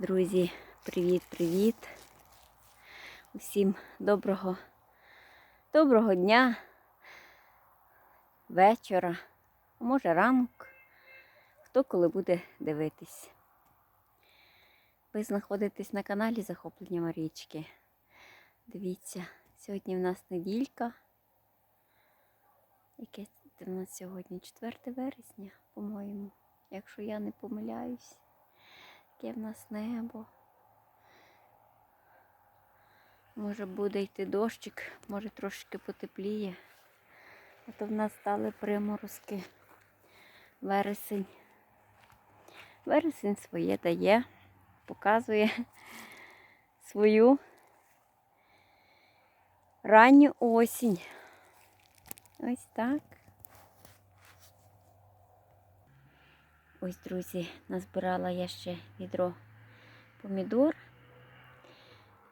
Друзі, привіт-привіт. Усім доброго, доброго дня, вечора, а може ранок, хто коли буде дивитись. Ви знаходитесь на каналі Захоплення Марічки. Дивіться, сьогодні в нас неділька. Яке в нас сьогодні 4 вересня, по-моєму, якщо я не помиляюсь. Яке в нас небо. Може буде йти дощик, може трошки потепліє. А то в нас стали приморозки. Вересень. Вересень своє дає, показує свою ранню осінь. Ось так. Ось, друзі, назбирала я ще відро помідор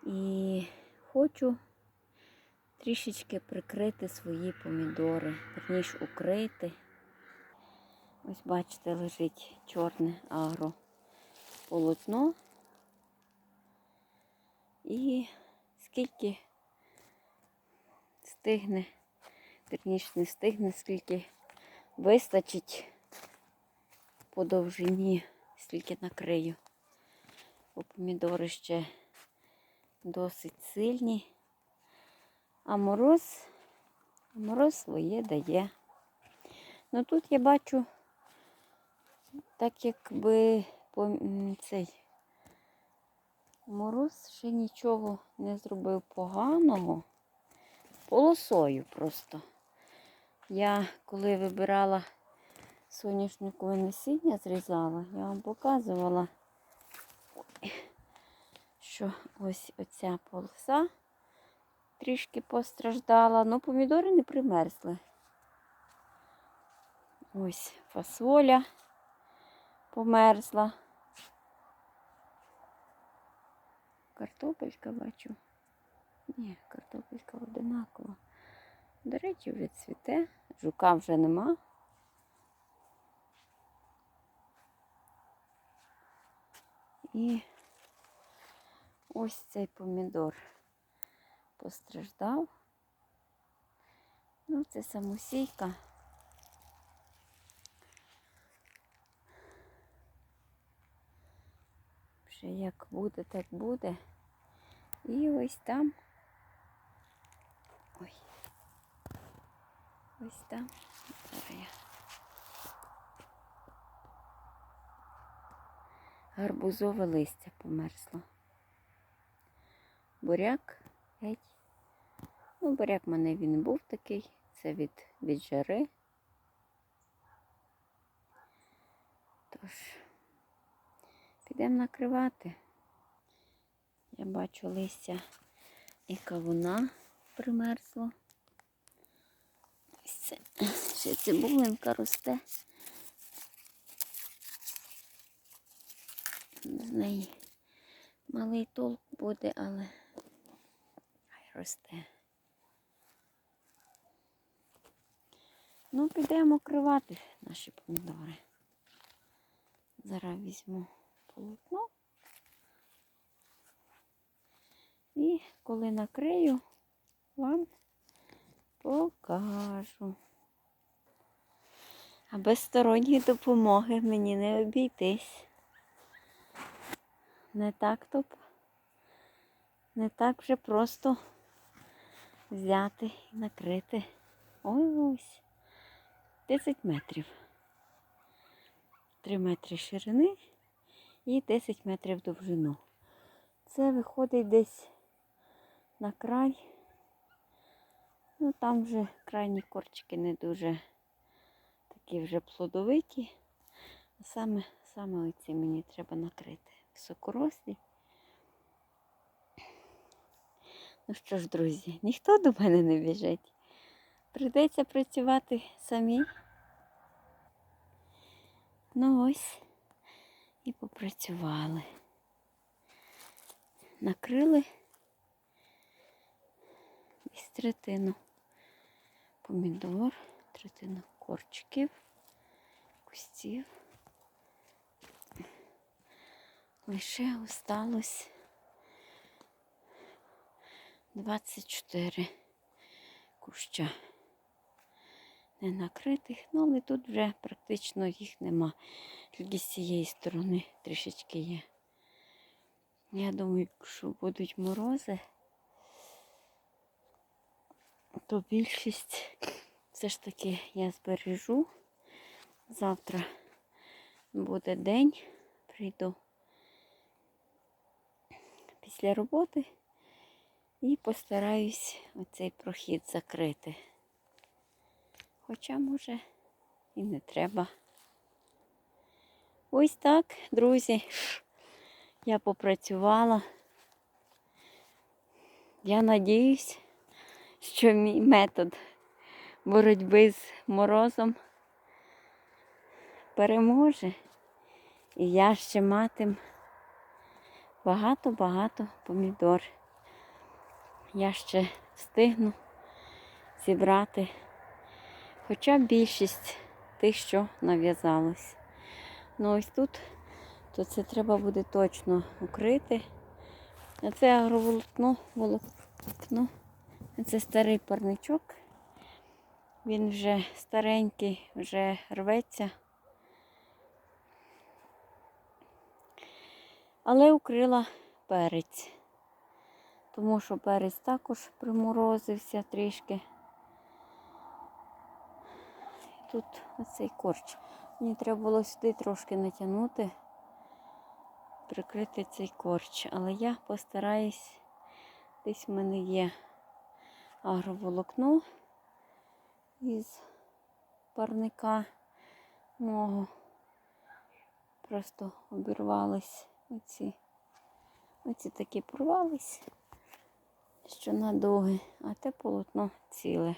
і хочу трішечки прикрити свої помідори, верніше укрити. Ось, бачите, лежить чорне агрополотно. І скільки стигне, верніше не стигне, скільки вистачить по довжині, скільки накрию. Бо помідори ще досить сильні. А мороз, мороз своє дає. Ну тут я бачу, так якби цей мороз ще нічого не зробив поганого. Полосою просто. Я коли вибирала соняшникове насіння зрізала, я вам показувала, що ось оця полоса трішки постраждала, але помідори не примерзли. Ось фасоля померзла. Картопелька бачу. Ні, картопелька одинакова. До речі, вже цвіте, жука вже нема. І ось цей помідор постраждав. Ну, це самосійка. Вже як буде, так буде. І ось там. Ой. Ось там. Зараз я. Гарбузове листя померзло. Буряк геть. Ну, буряк в мене він був такий. Це від, від жари. Тож, підемо накривати. Я бачу листя і кавуна примерзло. Ще цибулинка росте. З неї малий толк буде, але хай росте. Ну, підемо укривати наші помідори. Зараз візьму полотно. І коли накрию, вам покажу. А без сторонньої допомоги мені не обійтись. Не так то не так вже просто взяти і накрити. Ой ось. 10 метрів. 3 метри ширини і 10 метрів довжину. Це виходить десь на край. Ну там вже крайні корчики не дуже такі вже плодовиті. Саме, саме оці мені треба накрити. Високорослі. Ну що ж, друзі, ніхто до мене не біжить. Прийдеться працювати самі. Ну ось і попрацювали. Накрили із третину помідор, третину корчиків, кустів. Лише осталось 24 куща не накритих, ну але тут вже практично їх нема. Тільки з цієї сторони трішечки є. Я думаю, якщо будуть морози, то більшість все ж таки я збережу. Завтра буде день, прийду після роботи і постараюсь оцей прохід закрити. Хоча, може, і не треба. Ось так, друзі, я попрацювала. Я надіюсь, що мій метод боротьби з морозом переможе. І я ще матиму багато-багато помідор. Я ще встигну зібрати хоча б більшість тих, що нав'язалось. Ну ось тут, то це треба буде точно укрити. А це агроволокно, волокно. Це старий парничок. Він вже старенький, вже рветься. Але укрила перець, тому що перець також приморозився трішки. Тут оцей корч. Мені треба було сюди трошки натягнути, прикрити цей корч. Але я постараюсь, десь в мене є агроволокно із парника мого. Просто обірвались оці. Оці такі порвались, що надовги, а те полотно ціле.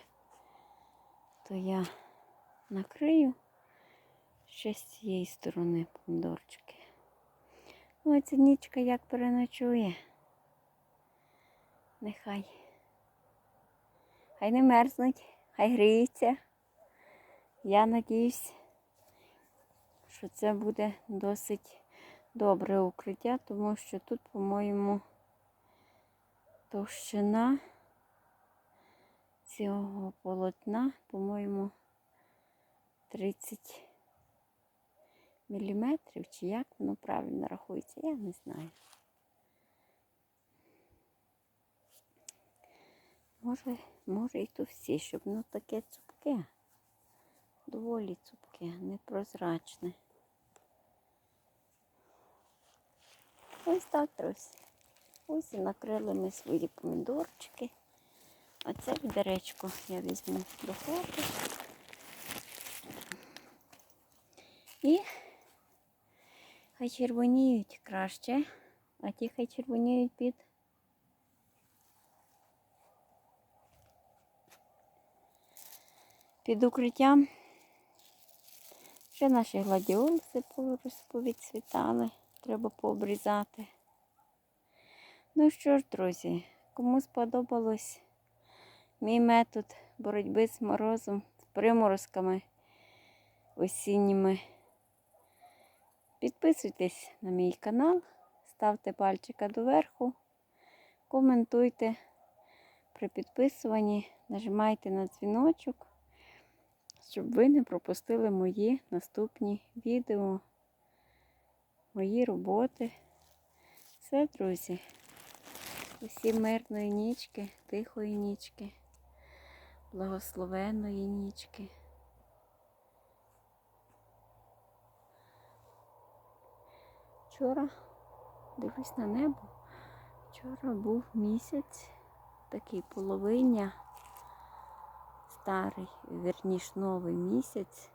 То я накрию ще з цієї сторони помідорчики. Ну, а нічка як переночує. Нехай. Хай не мерзнуть, хай гріється. Я надіюсь, що це буде досить добре укриття, тому що тут, по-моєму, товщина цього полотна, по-моєму, 30 міліметрів, чи як воно правильно рахується, я не знаю. Може, може і то всі, щоб воно таке цупке, доволі цупке, непрозрачне. Ось так, друзі. Ось і накрили ми свої помідорчики. А це відеречко я візьму до хати. І хай червоніють краще, а ті хай червоніють під під укриттям. Ще наші гладіолуси повідцвітали, треба пообрізати. Ну що ж, друзі, кому сподобалось мій метод боротьби з морозом, з приморозками осінніми. Підписуйтесь на мій канал, ставте пальчика доверху, коментуйте при підписуванні, нажимайте на дзвіночок, щоб ви не пропустили мої наступні відео, мої роботи. Все, друзі. Усім мирної нічки, тихої нічки, благословенної нічки. Вчора дивлюсь на небо. Вчора був місяць, такий половиня, старий, верніш новий місяць,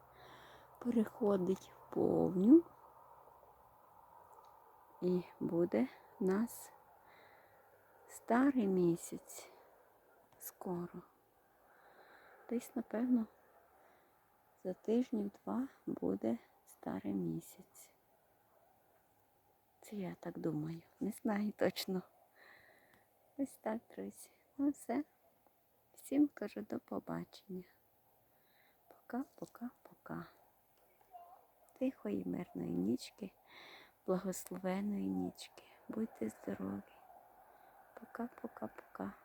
переходить в повню і буде в нас старий місяць скоро. Десь, напевно, за тижнів-два буде старий місяць. Це я так думаю. Не знаю точно. Ось так, друзі. Ну все. Всім кажу до побачення. Пока-пока-пока. Тихої, мирної нічки, благословеної нічки. Будьте здорові. Пока-пока-пока.